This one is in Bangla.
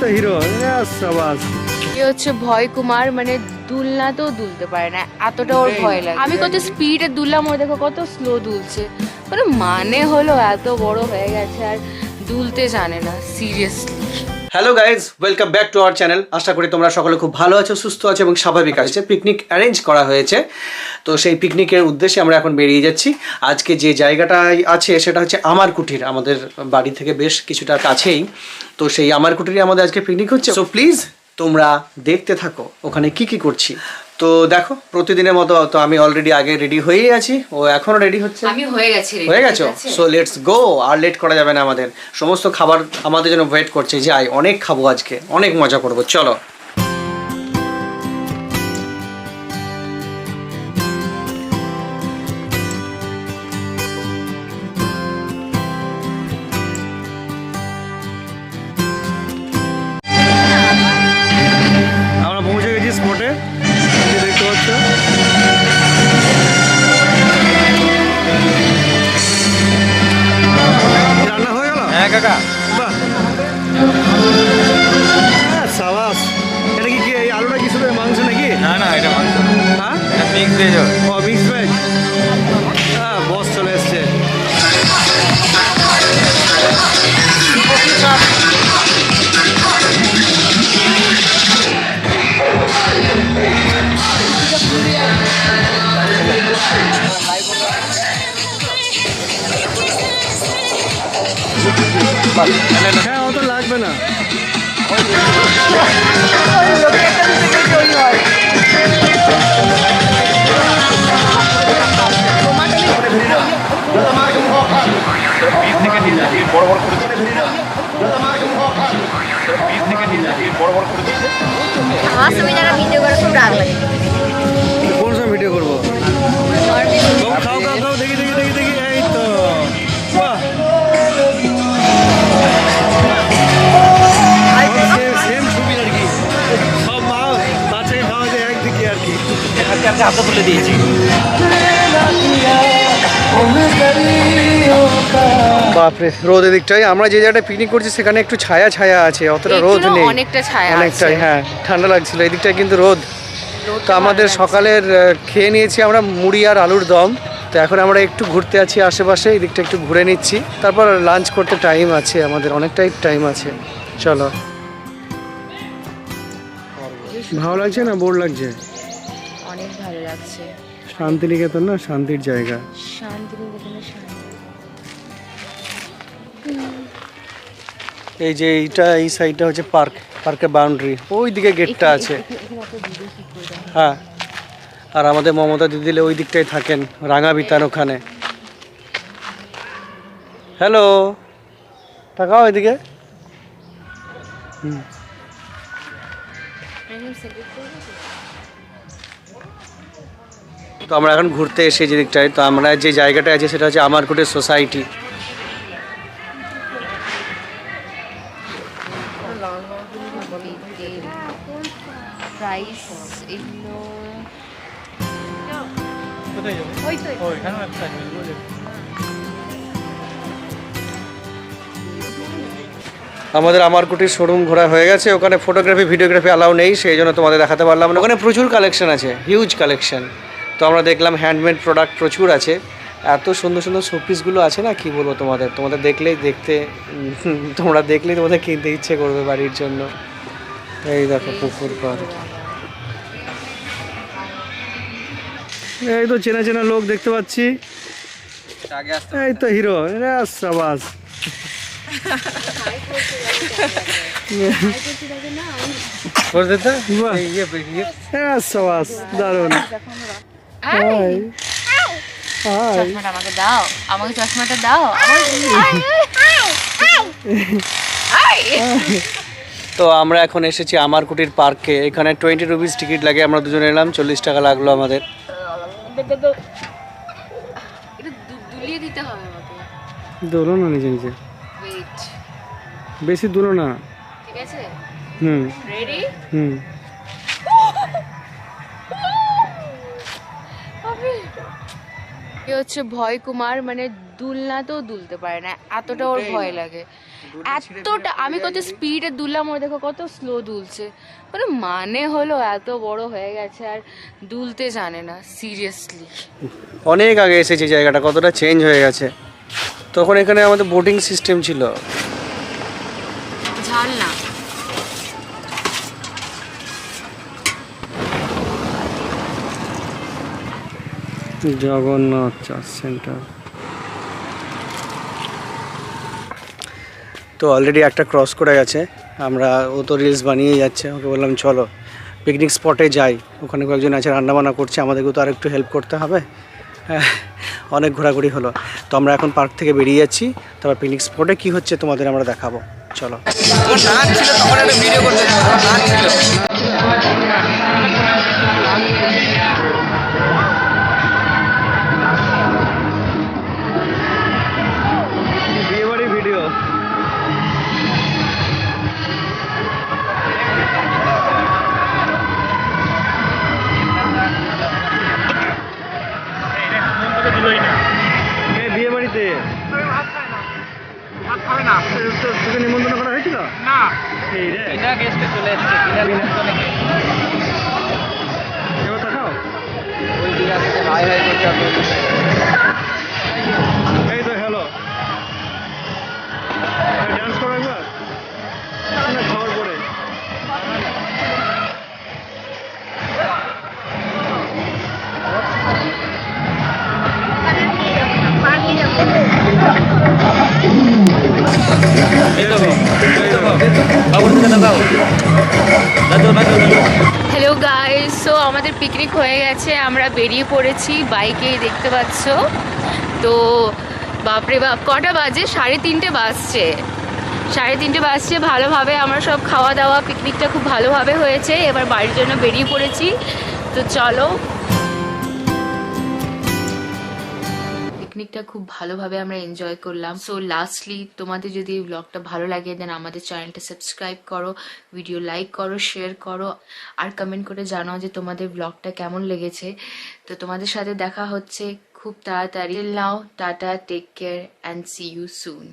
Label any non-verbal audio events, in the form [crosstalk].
তো হিরো সাবাস। এ হচ্ছে ভয় কুমার মানে দুলনা তো দুলতে পারে না এতটা ওর ভয় লাগে। আমি কত স্পিডে দুললাম ও দেখো কত স্লো দুলছে। মানে মানে হলো এত বড় হয়ে গেছে আর দুলতে জানে না seriously hello guys welcome back to our channel আশা করি তোমরা সকলে খুব ভালো আছো, সুস্থ আছো এবং স্বাভাবিক আছে। পিকনিক অ্যারেঞ্জ করা হয়েছে। তো সেই পিকনিকের উদ্দেশ্যে আমরা এখন বেরিয়ে যাচ্ছি। আজকে যে জায়গাটায় আছে সেটা হচ্ছে আমার কুটির, আমাদের বাড়ি থেকে বেশ কিছুটা কাছেই। তো সেই আমার কুটিরে আমাদের আজকে পিকনিক হচ্ছে। সো প্লিজ তোমরা দেখতে থাকো, ওখানে কি কি করছি। তো দেখো প্রতিদিনের মতো তো আমি অলরেডি আগে রেডি হয়েই আছি। ও এখনও রেডি হচ্ছে? আমি হয়ে গেছি হয়ে গেছো? সো লেটস গো আর লেট করা যাবে না আমাদের। সমস্ত খাবার আমাদের জন্য ওয়েট করছে। যাই অনেক খাব আজকে। অনেক মজা করব। চলো। 这个刨冰 আমার যারা ভিডিও করে খুব রাগ লাগে। কোন সময় ভিডিও করব? খাও খাও খাও দেখি দেখি দেখি দেখি এই তো। বাহ। সেম ছবি আর কি। সব মা বাচ্চাকে খাওয়া যায় একদিকে আর কি। হাতে তুলে দিয়েছি। বাপরে রোদ এদিকটাই আমরা যে জায়গাটা পিকনিক করছি সেখানে একটু ছায়া ছায়া আছে অতটা রোদ নেই। অনেকটা ছায়া অনেকটাই হ্যাঁ ঠান্ডা লাগছিল। এদিকটায় কিন্তু রোদ। তো আমাদের সকালের খেয়ে নিয়েছি আমরা মুড়ি আর আলুর দম। তো এখন আমরা একটু ঘুরতে আছি আশেপাশে এই দিকটা একটু ঘুরে নিচ্ছি। তারপর লাঞ্চ করতে টাইম আছে আমাদের অনেকটাই টাইম আছে। চলো। ভালো লাগছে না? বোর লাগছে? অনেক ভালো লাগছে। শান্তিনিকেতন না? শান্তির জায়গা। শান্তিনিকেতনের শান্তি। এই যে এইটা এই সাইডটা হচ্ছে পার্ক পার্কের বাউন্ডারি ওই দিকে গেটটা আছে। হ্যাঁ। আর আমাদের মমতা দিদিলে ওই দিকটাই থাকেন রাঙা বিতান ওখানে। হ্যালো। তাকাও এদিকে। হুম। তো আমরা এখন ঘুরতে এসে যে দিকটায়। তো আমরা যে জায়গাটা আছে সেটা হচ্ছে আমারকুটের সোসাইটি। আমাদের আমারকুটির শোরুম ঘোরা হয়ে গেছে। ওখানে ফটোগ্রাফি ভিডিওগ্রাফি অ্যালাউ নেই, সেই জন্য তোমাদের দেখাতে পারলাম না। ওখানে প্রচুর কালেকশন আছে হিউজ কালেকশন তো আমরা দেখলাম হ্যান্ডমেড প্রোডাক্ট প্রচুর আছে। এত সুন্দর সুন্দর শোপিসগুলো আছে না? কি বলব তোমাদের? তোমাদের দেখলেই দেখতে [laughs] তোমরা দেখলেই তোমাদের কিনতে ইচ্ছে করবে বাড়ির জন্য। এই দেখো পুকুর পার এই তো চেনা চেনা লোক দেখতে পাচ্ছি। এই তো হিরো [laughs] সাবাস। দারুণ। হাই হাই চশমাটা আমাকে দাও। আমাকে চশমাটা দাও। তো আমরা এখন এসেছি আমার কুটির পার্কে। এখানে টোয়েন্টি রুপিস টিকিট লাগে। আমরা দুজন এলাম। চল্লিশ টাকা লাগল আমাদের। এটা দু- দুলিয়ে দিতে হবে আমাকে। দোলো না নিজে নিজে? বেশি দূরও না। ঠিক আছে? হুম। রেডি হুম। এ হচ্ছে ভয় কুমার মানে দুলনাতেও দুলতে পারে না এতটা ওর ভয় লাগে। এতটা আমি কত স্পিডে দুললাম ওর দেখো কত স্লো দুলছে। মানে মানে হলো এত বড় হয়ে গেছে আর দুলতে জানে না সিরিয়াসলি অনেক আগে এসেছে জায়গাটা কতটা চেঞ্জ হয়ে গেছে। তখন এখানে আমাদের বোটিং সিস্টেম ছিল। ঝাল না জগন্নাথ চার্চ সেন্টার। তো অলরেডি একটা ক্রস করে গেছে। আমরা ও তো রিলস বানিয়ে যাচ্ছে ওকে বললাম চলো পিকনিক স্পটে যাই। ওখানে কয়েকজন আছে রান্নাবান্না করছে আমাদেরকেও তো আর একটু হেল্প করতে হবে। হ্যাঁ, [laughs] অনেক ঘোরাঘুরি হলো। তো আমরা এখন পার্ক থেকে বেরিয়ে যাচ্ছি। তারপর পিকনিক স্পটে কী হচ্ছে তোমাদের আমরা দেখাবো। চলো। এই রে বিনা গেস্টে চলে এসছে বিনা নিমন্ত্রণে এবার দেখাও ওই দিকে হাই হাই করতে হ্যালো গাইস সো আমাদের পিকনিক হয়ে গেছে। আমরা বেরিয়ে পড়েছি। বাইকে দেখতে পাচ্ছ। তো, বাপরে বাপ, কটা বাজে? সাড়ে তিনটে বাজছে। সাড়ে তিনটে বাজছে। ভালোভাবে আমরা সব খাওয়া দাওয়া পিকনিকটা খুব ভালোভাবে হয়েছে। এবার বাড়ির জন্য বেরিয়ে পড়েছি। তো চলো। পিকনিকটা খুব ভালোভাবে আমরা এনজয় করলাম। সো লাস্টলি তোমাদের যদি এই ব্লগটা ভালো লাগে দেন আমাদের চ্যানেলটা সাবস্ক্রাইব করো ভিডিও লাইক করো শেয়ার করো, আর কমেন্ট করে জানাও যে তোমাদের ব্লগটা কেমন লেগেছে। তো তোমাদের সাথে দেখা হচ্ছে খুব তাড়াতাড়ি। Now tata take care and see you soon